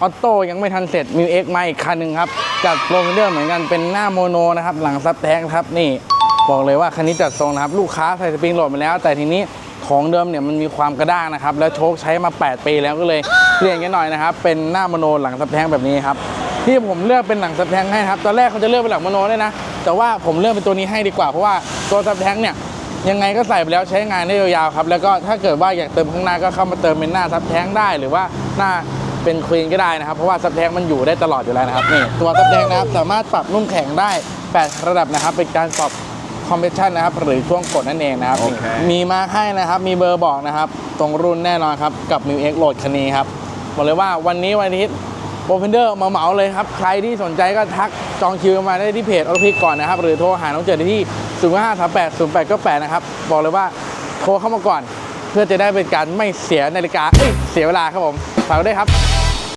ออโต้ยังไม่ทันเสร็จมิวเอ็กมาอีกคันหนึ่งครับ จัดโปรเดอร์เหมือนกันเป็นหน้าโมโนนะครับ หลังซับแท้งครับนี่ บอกเลยว่าคันนี้จัดทรงนะครับ ลูกค้าใส่สปริงโหลดมาแล้ว แต่ทีนี้ของเดิมเนี่ยมันมีความกระด้างนะครับ แล้วโชคใช้มา 8 ปีแล้วก็เลยเปลี่ยนกันหน่อยนะครับ เป็นหน้าโมโนหลังซับแท้งแบบนี้ครับที่ผมเลือกเป็นหลังซับแท้งให้ครับตอนแรกเขาจะเลือกเป็นหลังโมโนด้วยนะ แต่ว่าผมเลือกเป็นตัวนี้ให้ดีกว่าเพราะว่าตัวซับแท้งเนี่ยยังไงก็ใส่ไปแล้วใช้งานได้ยาวๆครับแล้วก็ถ้าเกิดว่าอยากเติมข้างหน้าก็เข้ามาเติมเป็นหน้าซับแท้งได้หรือว่าหน้า เป็นควีนก็ได้นะครับ เพราะว่าซับแท้งมันอยู่ได้ตลอดอยู่แล้วนะครับนี่ตัวซับแท้งนะครับสามารถปรับนุ่มแข็งได้ 8 ระดับนะครับ เป็นการปรับคอมเพรสชันนะครับหรือช่วงกดนั่นเองนะครับโอเคมีมาให้นะครับมีเบอร์บอกนะครับ ตรงรุ่นแน่นอนครับ กับ m ิ X โหลดคันนี้ครับบอกเลยว่าวันนี้วันอาทิตย์โปรเฟนเดอร์มาเหมาเลยครับ ใครที่สนใจก็ทักจองคิวมาได้ที่เพจออโตพิกก่อนนะครับ หรือโทรหาน้องเจอได้ที่ 0 5 3 8 0 8 9 8 นะครับ บอกเลยว่าโทรเข้ามาก่อน เพื่อจะได้เป็นการไม่เสียนาฬิกาเอ้ยเสียเวลาครับผมฝากไว้ด้วยครับ